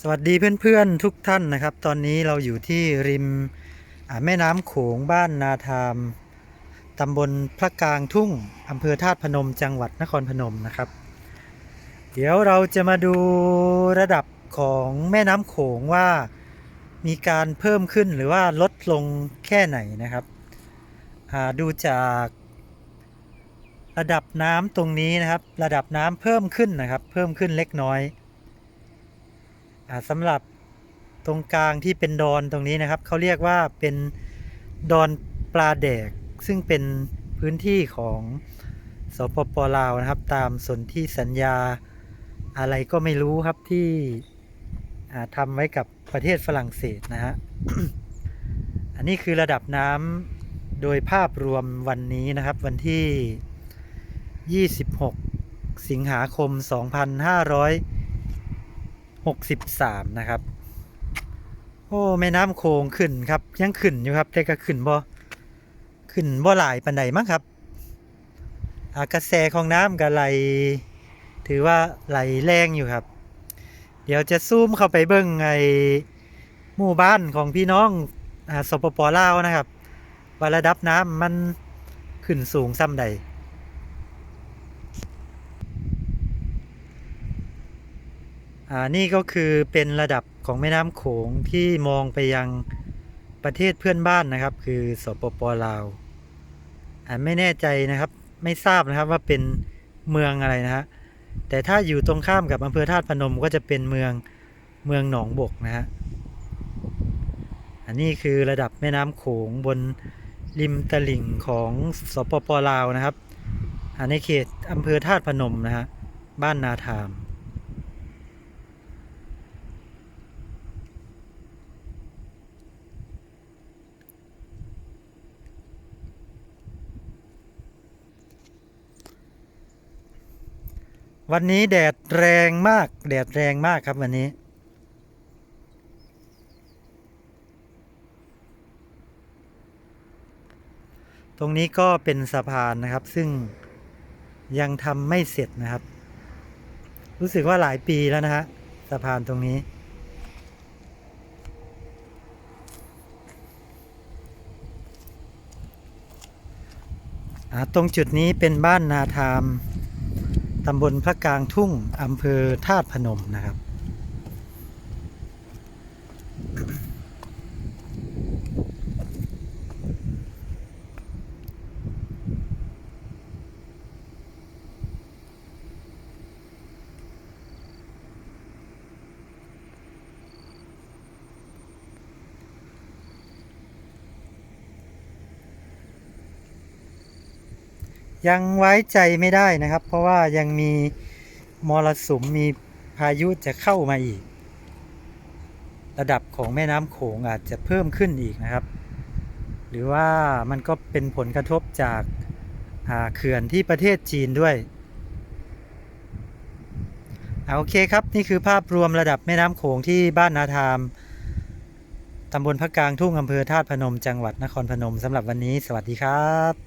สวัสดีเพื่อนๆทุกท่านนะครับ ตอนนี้เราอยู่ที่ริมแม่น้ำโขงบ้านนาทามตำบลพระกลางทุ่งอำเภอธาตุพนมจังหวัดนครพนมนะครับ เดี๋ยวเราจะมาดูระดับของแม่น้ำโขงว่ามีการเพิ่มขึ้นหรือว่าลดลงแค่ไหนนะครับดูจากระดับน้ำตรงนี้นะครับ ระดับน้ำเพิ่มขึ้นนะครับ เพิ่มขึ้นเล็กน้อย สำหรับตรงกลางที่เป็นดอนตรงนี้นะครับเขาเรียกว่าเป็นดอนปลาแดก ซึ่งเป็นพื้นที่ของสปปลาวนะครับ ตามสนธิสัญญาอะไรก็ไม่รู้ครับที่ทำไว้กับประเทศฝรั่งเศสนะฮะอันนี้คือระดับน้ำโดยภาพรวมวันนี้นะครับ วันที่ 26 สิงหาคม 2500 63 นะครับ โอ้แม่น้ำโขงขึ้นครับ ยังขึ้นอยู่ครับแต่ก็ขึ้นบ่ขึ้นบ่หลายปานใดมั้งครับ อากระแสของน้ำก็ไหลถือว่าไหลแรงอยู่ครับ เดี๋ยวจะซูมเข้าไปเบิ่งไอ้หมู่บ้านของพี่น้องอสปปลาวนะครับว่าระดับน้ำมันขึ้นสูงซ้ำใด อ่านี่ก็คือเป็นระดับของแม่น้ำโขงที่มองไปยังประเทศเพื่อนบ้านนะครับ คือสปปลาวอ่าไม่แน่ใจนะครับ ไม่ทราบนะครับว่าเป็นเมืองอะไรนะฮะแต่ถ้าอยู่ตรงข้ามกับอำเภอธาตุพนมก็จะเป็นเมืองเมืองหนองบกนะฮะอันนี้คือระดับแม่น้ำโขงบนริมตลิ่งของสปปลาวนะครับในเขตอำเภอธาตุพนมนะฮะบ้านนาทาม วันนี้แดดแรงมาก แดดแรงมากครับวันนี้ ตรงนี้ก็เป็นสะพานนะครับ ซึ่งยังทำไม่เสร็จนะครับ รู้สึกว่าหลายปีแล้วนะฮะสะพานตรงนี้ตรงจุดนี้เป็นบ้านนาทาม ตำบลพระกลางทุ่งอำเภอธาตุพนมนะครับ ยังไว้ใจไม่ได้นะครับ เพราะว่ายังมีมรสุมมีพายุจะเข้ามาอีก ระดับของแม่น้ำโขงอาจจะเพิ่มขึ้นอีกนะครับ หรือว่ามันก็เป็นผลกระทบจากอ่าเขื่อนที่ประเทศจีนด้วยอ่าโอเคครับ นี่คือภาพรวมระดับแม่น้ำโขงที่บ้านนาทามตำบลพระกลางทุ่งอำเภอธาตุพนมจังหวัดนครพนมสำหรับวันนี้ สวัสดีครับ